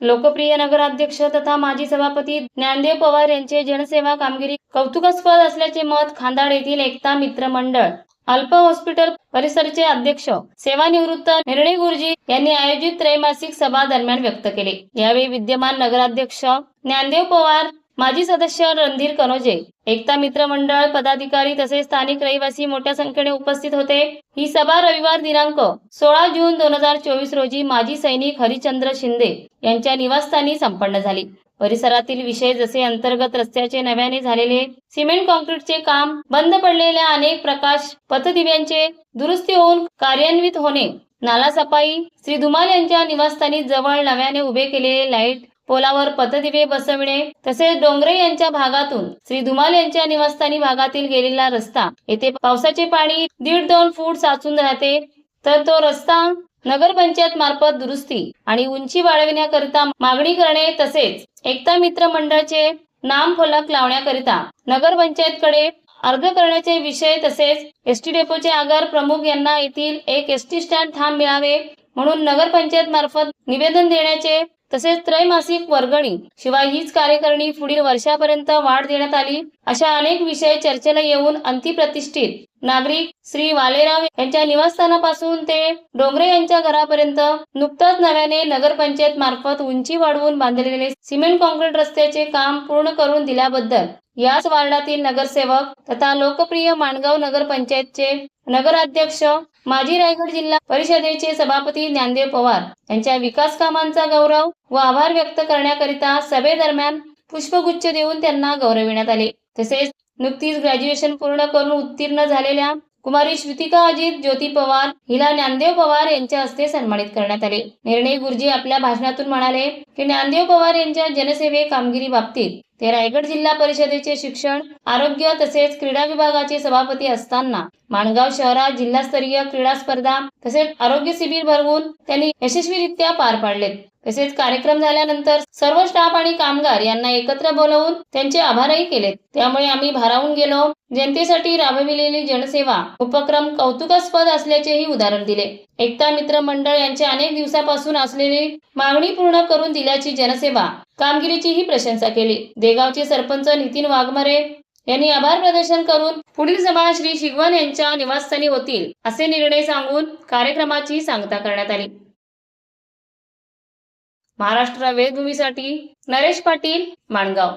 लोकप्रिय नगराध्यक्ष तथा माजी सभापती ज्ञानदेव पवार यांचे जनसेवा कामगिरी कौतुकास्पद असल्याचे मत खांदाड येथील एकता मित्र मंडळ अल्प हॉस्पिटल परिसरचे अध्यक्ष सेवानिवृत्त निर्णय गुरुजी यांनी आयोजित त्रैमासिक सभा दरम्यान व्यक्त केले. यावेळी विद्यमान नगराध्यक्ष ज्ञानदेव पवार माजी सदस्य रणधीर कनोजे एकता मित्र मंडळ पदाधिकारी तसेच स्थानिक रहिवासी मोठ्या संख्येने उपस्थित होते. ही सभा रविवार दिनांक सोळा जून दोन हजार चोवीस रोजी माजी सैनिक हरिचंद्र शिंदे यांच्या निवासस्थानी संपन्न झाली. परिसरातील विषय जसे अंतर्गत रस्त्याचे नव्याने झालेले सिमेंट कॉन्क्रीटचे काम बंद पडलेल्या अनेक प्रकाश पथदिव्यांचे दुरुस्ती होऊन कार्यान्वित होणे नाला सफाई श्री धुमाल यांच्या निवासस्थानी जवळ नव्याने उभे केलेले लाइट पोलावर पथदिवे बसविणे तसेच डोंगरे यांच्या भागातून श्री धुमाल यांच्या निवासस्थानी भागातील गेलेला रस्ता येथे पावसाचे पाणी दीड दोन फूट साचून राहते तर तो रस्ता नगरपंचायत मार्फत दुरुस्ती आणि उंची वाढविण्याकरिता मागणी करणे तसेच एकता मित्र मंडळाचे नाम फलक लावण्याकरिता नगरपंचायतकडे अर्ज करण्याचे विषय तसेच एसटी डेपोचे आगार प्रमुख यांना येथील एक एसटी स्टँड थांब मिळावे म्हणून नगरपंचायत मार्फत निवेदन देण्याचे तसेच त्रैमासिक वर्गणी शिवाय हीच कार्यकारिणी पुढील वर्षापर्यंत वाढ देण्यात आली अशा अनेक विषय चर्चेला येऊन अंतिप्रतिष्ठित. नागरिक श्री वालेराव यांच्या निवासस्थानापासून ते डोंगरे यांच्या घरापर्यंत नुकताच नव्याने नगरपंचायत मार्फत उंची वाढवून बांधलेले सिमेंट कॉन्क्रीट रस्त्याचे काम पूर्ण करून दिल्याबद्दल याच वार्डातील नगरसेवक तथा लोकप्रिय माणगाव नगरपंचायतचे नगराध्यक्ष माजी रायगड जिल्हा परिषदेचे सभापती ज्ञानदेव पवार यांच्या विकास कामांचा गौरव व आभार व्यक्त करण्याकरिता सभेदरम्यान पुष्पगुच्छ देऊन त्यांना गौरविण्यात आले. तसेच नुकतीच ग्रॅज्युएशन पूर्ण करून उत्तीर्ण झालेल्या कुमारी श्रुतिका अजित ज्योती पवार हिला ज्ञानदेव पवार यांच्या हस्ते सन्मानित करण्यात आले. निर्णय गुरुजी आपल्या भाषणातून म्हणाले की ज्ञानदेव पवार यांच्या जनसेवे कामगिरी बाबतीत ते रायगड जिल्हा परिषदेचे शिक्षण आरोग्य तसेच क्रीडा विभागाचे सभापती असताना माणगाव शहरात जिल्हास्तरीय क्रीडा स्पर्धा तसेच आरोग्य शिबिर भरवून त्यांनी यशस्वीरित्या पार पाडले तसेच कार्यक्रम झाल्यानंतर सर्व स्टाफ आणि कामगार यांना एकत्र बोलवून त्यांचे आभारही केलेत. त्यामुळे आम्ही भारावून गेलो. जनतेसाठी राबविलेली जनसेवा उपक्रम कौतुकास्पद असल्याचेही उदाहरण दिले. एकता मित्र मंडळ यांचे अनेक दिवसापासून असलेली मागणी पूर्ण करून दिल्याची जनसेवा कामगिरीचीही प्रशंसा केली. देगावचे सरपंच नितीन वाघमारे यांनी आभार प्रदर्शन करून पुढील सभा श्री शिगवण यांच्या निवासस्थानी होतील असे निर्णय सांगून कार्यक्रमाची सांगता करण्यात आली. महाराष्ट्र वेदभूमीसाठी नरेश पाटील माणगाव.